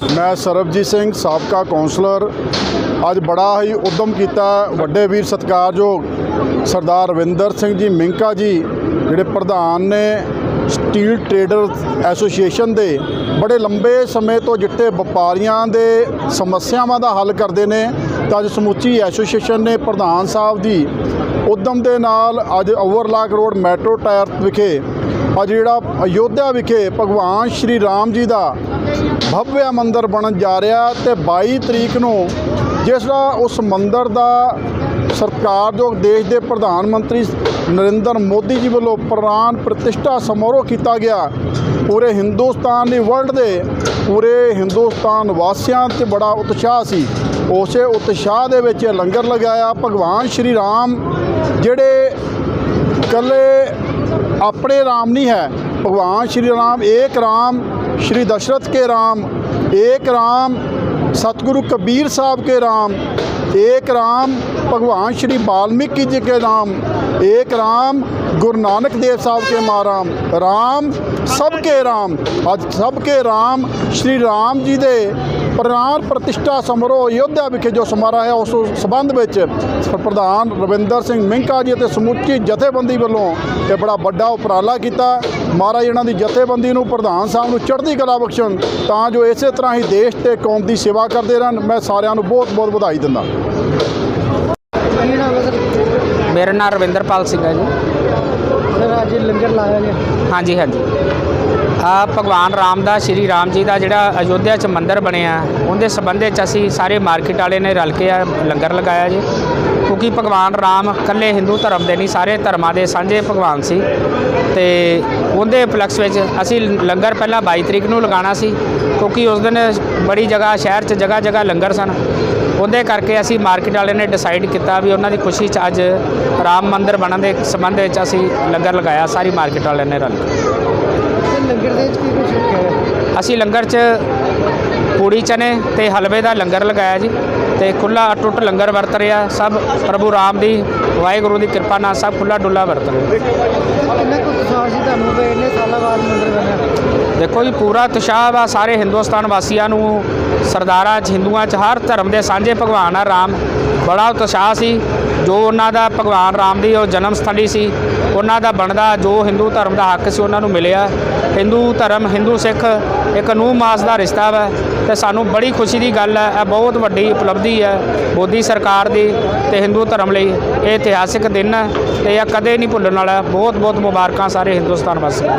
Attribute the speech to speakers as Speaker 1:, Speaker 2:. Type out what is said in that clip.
Speaker 1: ਮੈਂ ਸਰਬਜੀਤ ਸਿੰਘ ਸਾਬਕਾ ਕੌਂਸਲਰ। ਅੱਜ ਬੜਾ ਹੀ ਉਦਮ ਕੀਤਾ ਵੱਡੇ ਵੀਰ ਸਤਿਕਾਰਯੋਗ ਸਰਦਾਰ ਰਵਿੰਦਰ ਸਿੰਘ ਜੀ ਮਿੰਕਾ ਜੀ, ਜਿਹੜੇ ਪ੍ਰਧਾਨ ਨੇ ਸਟੀਲ ਟ੍ਰੇਡਰ ਐਸੋਸੀਏਸ਼ਨ ਦੇ ਬੜੇ ਲੰਬੇ ਸਮੇਂ ਤੋਂ ਜਿੱਤੇ ਵਪਾਰੀਆਂ ਦੇ ਸਮੱਸਿਆਵਾਂ ਦਾ ਹੱਲ ਕਰਦੇ ਨੇ। ਤਾਂ ਅੱਜ ਸਮੁੱਚੀ ਐਸੋਸੀਏਸ਼ਨ ਨੇ ਪ੍ਰਧਾਨ ਸਾਹਿਬ ਦੀ ਉਦਮ ਦੇ ਨਾਲ ਅੱਜ ਓਵਰਲਾਕ ਰੋਡ ਮੈਟਰੋ ਟਾਇਰ ਵਿਖੇ, ਅੱਜ ਜਿਹੜਾ ਅਯੋਧਿਆ ਵਿਖੇ ਭਗਵਾਨ ਸ਼੍ਰੀ ਰਾਮ ਜੀ ਦਾ ਭਵਯ ਮੰਦਿਰ ਬਣਨ ਜਾ ਰਿਹਾ ਤੇ 22 ਤਰੀਕ ਨੂੰ ਜਿਸ ਦਾ ਉਸ ਮੰਦਿਰ ਦਾ ਸਰਕਾਰਯੋਗ ਦੇਸ਼ ਦੇ ਪ੍ਰਧਾਨ ਮੰਤਰੀ ਨਰਿੰਦਰ ਮੋਦੀ ਜੀ ਵੱਲੋਂ ਪ੍ਰਾਨ ਪ੍ਰਤਿਸ਼ਠਾ ਸਮਾਰੋਹ ਕੀਤਾ ਗਿਆ। ਪੂਰੇ ਹਿੰਦੁਸਤਾਨ ਦੀ ਵਰਲਡ ਦੇ ਪੂਰੇ ਹਿੰਦੁਸਤਾਨ ਵਾਸੀਆਂ 'ਤੇ ਬੜਾ ਉਤਸ਼ਾਹ ਸੀ। ਉਸੇ ਉਤਸ਼ਾਹ ਦੇ ਵਿੱਚ ਇਹ ਲੰਗਰ ਲਗਾਇਆ। ਭਗਵਾਨ ਸ਼੍ਰੀ ਰਾਮ ਜਿਹੜੇ ਕੱਲੇ ਆਪਣੇ ਰਾਮ ਨਹੀਂ ਹੈ, ਭਗਵਾਨ ਸ਼੍ਰੀ ਰਾਮ ਏਕ ਰਾਮ श्री दशरथ के राम एक राम सतगुरु कबीर साहब के राम एक राम भगवान श्री वाल्मीकि जी के राम एक राम गुरु नानक देव साहब के माराम राम सबके राम ਅੱਜ ਸਭ ਕੇ ਰਾਮ ਸ਼੍ਰੀ ਰਾਮ ਜੀ ਦੇ ਪ੍ਰਾਨ ਪ੍ਰਤਿਸ਼ਠਾ ਸਮਾਰੋਹ ਅਯੋਧਿਆ ਵਿਖੇ ਜੋ ਸਮਾਰੋਹ ਹੈ ਉਸ ਸਬੰਧ ਵਿੱਚ ਪ੍ਰਧਾਨ ਰਵਿੰਦਰ ਸਿੰਘ ਮਿੰਕਾ ਜੀ ਅਤੇ ਸਮੁੱਚੀ ਜਥੇਬੰਦੀ ਵੱਲੋਂ ਇਹ ਬੜਾ ਵੱਡਾ ਉਪਰਾਲਾ ਕੀਤਾ ਮਹਾਰਾਜ ਇਹਨਾਂ ਦੀ ਜਥੇਬੰਦੀ ਨੂੰ ਪ੍ਰਧਾਨ ਸਾਹਿਬ ਨੂੰ ਚੜ੍ਹਦੀ ਕਲਾ ਬਖਸ਼ਣ ਤਾਂ ਜੋ ਇਸੇ ਤਰ੍ਹਾਂ ਹੀ ਦੇਸ਼ ਤੇ ਕੌਮ ਦੀ ਸੇਵਾ ਕਰਦੇ ਰਹਿਣ। ਮੈਂ ਸਾਰਿਆਂ ਨੂੰ ਬਹੁਤ ਬਹੁਤ ਵਧਾਈ ਦਿੰਦਾ।
Speaker 2: ਮੇਰਾ ਨਾਮ ਰਵਿੰਦਰਪਾਲ ਸਿੰਘ ਹੈ ਜੀ।
Speaker 3: ਸਰ ਅੱਜ ਲੰਗਰ ਲਾਇਆ ਗਿਆ।
Speaker 2: ਹਾਂਜੀ ਹਾਂਜੀ। ਆ ਭਗਵਾਨ ਰਾਮ ਦਾ ਸ਼੍ਰੀ ਰਾਮ ਜੀ ਦਾ ਜਿਹੜਾ ਅਯੋਧਿਆ 'ਚ ਮੰਦਿਰ ਬਣਿਆ ਉਹਦੇ ਸੰਬੰਧ ਵਿੱਚ ਅਸੀਂ ਸਾਰੇ ਮਾਰਕੀਟ ਵਾਲੇ ਨੇ ਰਲ ਕੇ ਆ ਲੰਗਰ ਲਗਾਇਆ ਜੀ। ਕਿਉਂਕਿ ਭਗਵਾਨ ਰਾਮ ਇਕੱਲੇ ਹਿੰਦੂ ਧਰਮ ਦੇ ਨਹੀਂ ਸਾਰੇ ਧਰਮਾਂ ਦੇ ਸਾਂਝੇ ਭਗਵਾਨ ਸੀ। ਤੇ ਉਹਦੇ ਉਪਲਕਸ਼ ਵਿੱਚ ਅਸੀਂ ਲੰਗਰ ਪਹਿਲਾਂ 22 ਤਰੀਕ ਨੂੰ ਲਗਾਉਣਾ ਸੀ ਕਿਉਂਕਿ ਉਸ ਦਿਨ ਬੜੀ ਜਗ੍ਹਾ ਸ਼ਹਿਰ 'ਚ ਜਗ੍ਹਾ ਜਗ੍ਹਾ ਲੰਗਰ ਸਨ। ਉਹਦੇ ਕਰਕੇ ਅਸੀਂ ਮਾਰਕੀਟ ਵਾਲੇ ਨੇ ਡਿਸਾਈਡ ਕੀਤਾ ਵੀ ਉਹਨਾਂ ਦੀ ਖੁਸ਼ੀ 'ਚ ਅੱਜ ਰਾਮ ਮੰਦਿਰ ਬਣਨ ਦੇ ਸੰਬੰਧ ਵਿੱਚ ਅਸੀਂ ਲੰਗਰ ਲਗਾਇਆ ਸਾਰੀ ਮਾਰਕੀਟ ਵਾਲਿਆਂ ਨੇ ਰਲ ਕੇ।
Speaker 3: ਤੇ ਲੰਗਰ ਦੇ ਵਿੱਚ ਕੀ ਕੁਝ ਰੱਖਿਆ ਹੈ
Speaker 2: ਅਸੀਂ ਲੰਗਰ 'ਚ ਪੂੜੀ ਚਨੇ ਤੇ ਹਲਵੇ ਦਾ ਲੰਗਰ ਲਗਾਇਆ ਜੀ। ਤੇ ਖੁੱਲਾ ਅਟੁੱਟ ਲੰਗਰ ਵਰਤ ਰਿਹਾ। ਸਭ ਪ੍ਰਭੂ ਰਾਮ ਦੀ ਵਾਹਿਗੁਰੂ ਦੀ ਕਿਰਪਾ ਨਾਲ ਸਭ ਖੁੱਲਾ ਡੁੱਲਾ ਵਰਤ ਰਿਹਾ।
Speaker 3: ਕਿੰਨਾ ਕੁ ਉਤਸ਼ਾਹ ਸੀ ਤੁਹਾਨੂੰ ਵੀ ਇੰਨੇ ਸਾਲਾਂ ਬਾਅਦ ਮੰਦਿਰ ਬਣਿਆ?
Speaker 2: ਦੇਖੋ ਜੀ ਪੂਰਾ ਉਤਸ਼ਾਹ ਵਾ ਸਾਰੇ ਹਿੰਦੁਸਤਾਨ ਵਾਸੀਆਂ ਨੂੰ ਸਰਦਾਰਾਂ 'ਚ ਹਿੰਦੂਆਂ 'ਚ ਹਰ ਧਰਮ ਦੇ ਸਾਂਝੇ ਭਗਵਾਨ ਆ ਰਾਮ। ਬੜਾ ਉਤਸ਼ਾਹ ਸੀ। ਜੋ ਉਹਨਾਂ ਦਾ ਭਗਵਾਨ ਰਾਮ ਦੀ ਉਹ ਜਨਮ ਸਥਲੀ ਸੀ, ਉਹਨਾਂ ਦਾ ਬਣਦਾ ਜੋ ਹਿੰਦੂ ਧਰਮ ਦਾ ਹੱਕ ਸੀ ਉਹਨਾਂ ਨੂੰ ਮਿਲਿਆ। ਹਿੰਦੂ ਧਰਮ ਹਿੰਦੂ ਸਿੱਖ ਇੱਕ ਨੂੰ ਮਾਸ ਦਾ ਰਿਸ਼ਤਾ ਵਾ ਤੇ ਸਾਨੂੰ ਬੜੀ ਖੁਸ਼ੀ ਦੀ ਗੱਲ ਹੈ, ਇਹ ਬਹੁਤ ਵੱਡੀ ਉਪਲਬਧੀ ਹੈ ਮੋਦੀ ਸਰਕਾਰ ਦੀ ਤੇ ਹਿੰਦੂ ਧਰਮ ਲਈ। ਇਹ ਇਤਿਹਾਸਿਕ ਦਿਨ ਹੈ ਤੇ ਇਹ ਕਦੇ ਨਹੀਂ ਭੁੱਲਣ ਵਾਲਾ। ਬਹੁਤ ਬਹੁਤ ਮੁਬਾਰਕਾਂ ਸਾਰੇ ਹਿੰਦੁਸਤਾਨ ਵਾਸੀਆਂ